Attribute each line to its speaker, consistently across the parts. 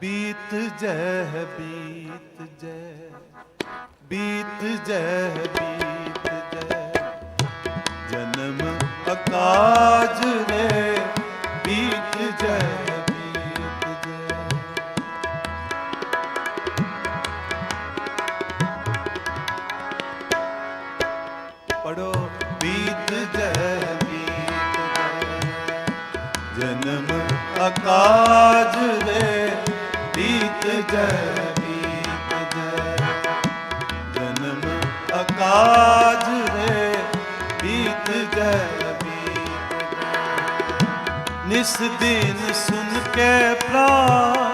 Speaker 1: ਬੀਤ ਜੈ ਬੀਤ ਜੈ ਬੀਤ ਜੈ ਬੀਤ ਜੈ। ਜਨਮ ਅਕਾਜ ਰੇ, ਬੀਤ ਜੈ ਬੀਤ ਜੈ। ਪੜੋ ਬੀਤ ਜੈ ਬੀਤ ਜਨਮ ਅਕਾਜ ਰੇ ਜੈ ਬੀਤ ਜੈ ਜਨਮ ਅਕਾਜ ਰੇ ਬੀਤ ਜੈ ਬੀਤ ਨਿਸ ਦਿਨ ਸੁਨ ਕੇ ਪ੍ਰਾਨ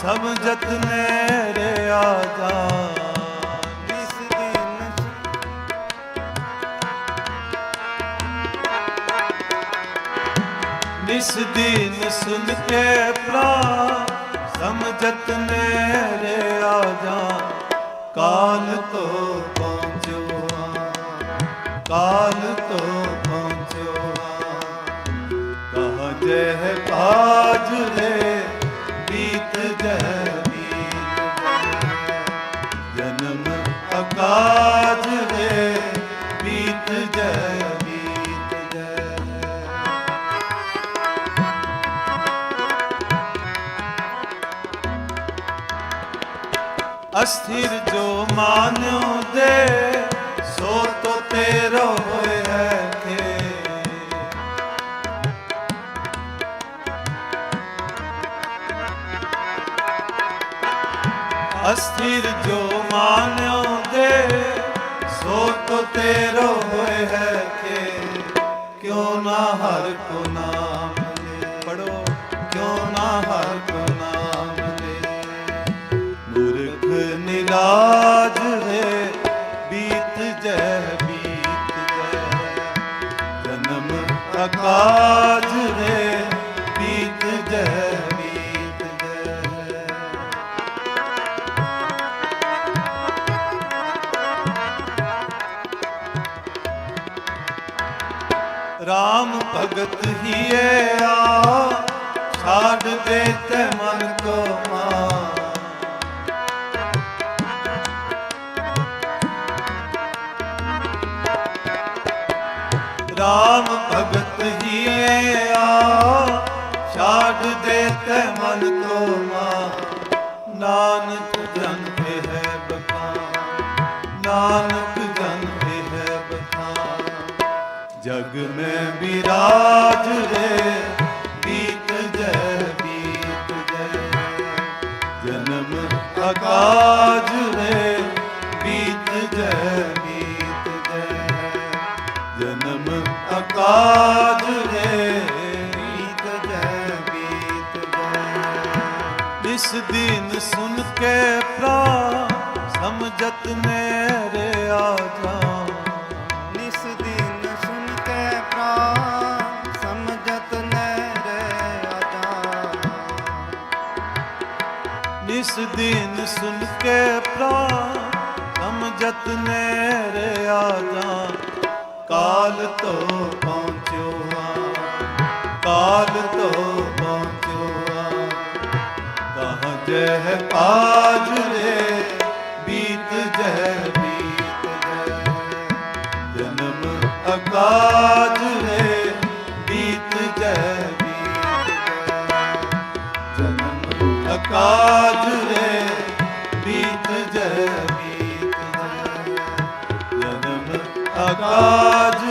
Speaker 1: ਸਮਝਤ ਨਹਿਰੇ ਆ ਜਾ
Speaker 2: ਦਿਨ
Speaker 1: ਨਿਸ ਦਿਨ ਸੁਨ ਕੇ ਪ੍ਰਾ ਸਮਝਤ ਨਹਿਰੇ ਆ ਜਾ ਕਾਲ ਤੋਂ ਪਹੁੰਚੋ ਕਾਲ ਤੋਂ ਪਹੁੰਚੋ ਕਹ ਜਹ ਕਾਜ ਰੇ, ਬੀਤ ਜੈ ਅਸਥਿਰ ਜੋ ਮਾਨਿਓ ਦੇ ਸੋ ਤੋ ਤੇਰੋ ਹੋਏ ਹੈ ਕੇ ਅਸਥਿਰ ਜੋ ਮਾਨਿਓ ਰਾਮ ਭਗਤ ਹੀਏ ਆ। ਛਾੜ ਦੇ ਤੇ ਮਨ ਕੋ ਮਾਂ ਰਾਮ ਭਗਤ ਹੀਏ ਆ। ਛਾੜ ਦੇ ਤੇ ਮਨ ਕੋ ਮਾਂ ਨਾਨਕ ਜਨ ਤੇ ਜਗ ਮੈਂ ਵਿਰਾਜ ਰੇ, ਬੀਤ ਜੈ ਬੀਤ ਜੈ। ਜਨਮ ਅਕਾਜ ਰੇ, ਬੀਤ ਜੈ ਬੀਤ ਜੈ। ਜਨਮ ਅਕਾਜ ਰੇ, ਬੀਤ ਜੈ ਬੀਤ ਜੈ। ਇਸ ਦਿਨ ਸੁਨ ਕੇ ਪ੍ਰਾ ਸਮਝਤ ਮੇਰੇ ਆ ਜਾ।
Speaker 2: ਨਿਸ ਦਿਨ ਸੁਨ ਕੇ ਪ੍ਰਾਨ ਸਮਝਤ ਨਹਿਰੇ
Speaker 1: ਆ ਜਾ ਕਾਲ ਤੋਂ ਪਹੁੰਚੋ ਆ ਕਾਲ ਤੋਂ ਪਹੁੰਚੋ ਆ ਕਹ ਜਹ ਪਾਜ ਰੇ, ਬੀਤ ਜਹ ਬੀਤ ਜਹ। ਜਨਮ ਅਕਾਜ ਰੇ, ਬੀਤ ਜਹ ਜਨਮ ਅਕਾਜ ਰੇ ਬੀਤ ਜੈ ਬੀਤ ਜੈ ਜਨਮ ਅਕਾਜ